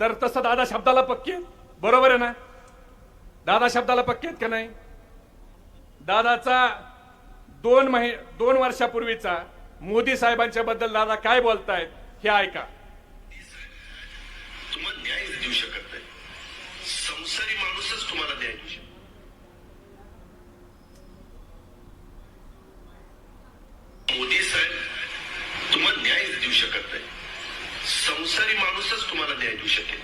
तर तसं दादा शब्दाला पक्के बरोबर आहे ना? दादा शब्दाला पक्के आहेत का नाही? दादाचा दोन महि दोन वर्षापूर्वीचा मोदी साहेबांच्या बद्दल दादा काय बोलतायत हे ऐका. तुम्हाला न्याय देऊ शकत नाही. संसारी माणूसच तुम्हाला न्याय देऊ शकतो मोदी साहेब तुम्हाला न्याय देऊ शकत नाही. संसारी माणूसच तुम्हाला न्याय देऊ शकेल.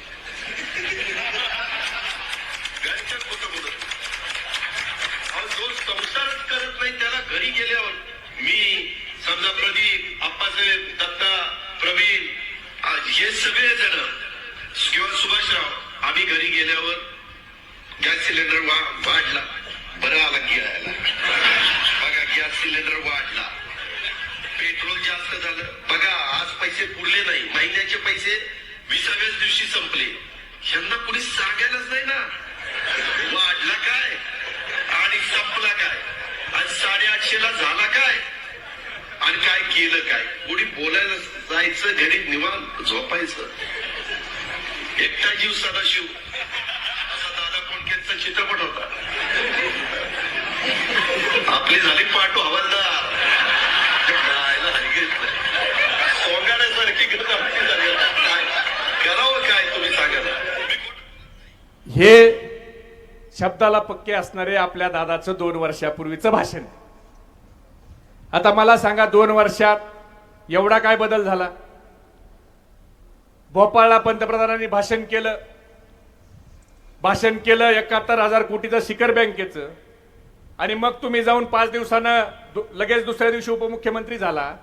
जो संसारच करत नाही त्याला घरी गेल्यावर मी समजा प्रदीप आप्पासाहेब दत्ता प्रवीण आज हे सगळे जण किंवा सुभाषराव आम्ही घरी गेल्यावर गॅस सिलेंडर वा वाढला. बरं आला गिळायला बघा गॅस सिलेंडर वाढला. पेट्रोल जास्त झालं. बघा आज पैसे पुरले नाही. महिन्याचे पैसे विसाव्याच दिवशी संपले. यांना कुणी सांगायलाच नाही ना. वाढला काय? आणि संपला काय? आणि साडेआठशे ला झाला काय? आणि काय केलं काय? कुणी बोलायला जायचं घरी निवांत झोपायचं. एकटा जीव सदाशिव. असा दादा कोणकेचा चित्रपट होता. आपले झाले पाठू हवालदार. जायला हरगित सोंगाड्यासारखी गत आपली झाली आता. काय करावं काय तुम्ही सांगा ना. हे शब्दाला पक्के असणारे आपल्या दादाचं दोन वर्षापूर्वीचं भाषण. आता मला सांगा दोन वर्षात एवढा काय बदल झाला? भोपाळला पंतप्रधानांनी भाषण केलं. भाषण केलं एकाहत्तर हजार कोटीचं शिखर बँकेचं. आणि मग तुम्ही जाऊन पाच दिवसानं दु- लगेच दुसऱ्या दिवशी उपमुख्यमंत्री झाला.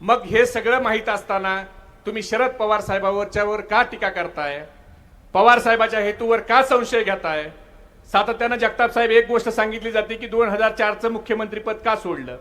मग हे सगळं माहीत असताना तुम्ही शरद पवार साहेबांवरच्यावर का टीका करताय? पवार साहेबाच्या हेतूवर का संशय घेताय? सातत्यानं जगताप साहेब एक गोष्ट सांगितली जाते की दोन हजार चारचं मुख्यमंत्रीपद का सोडलं?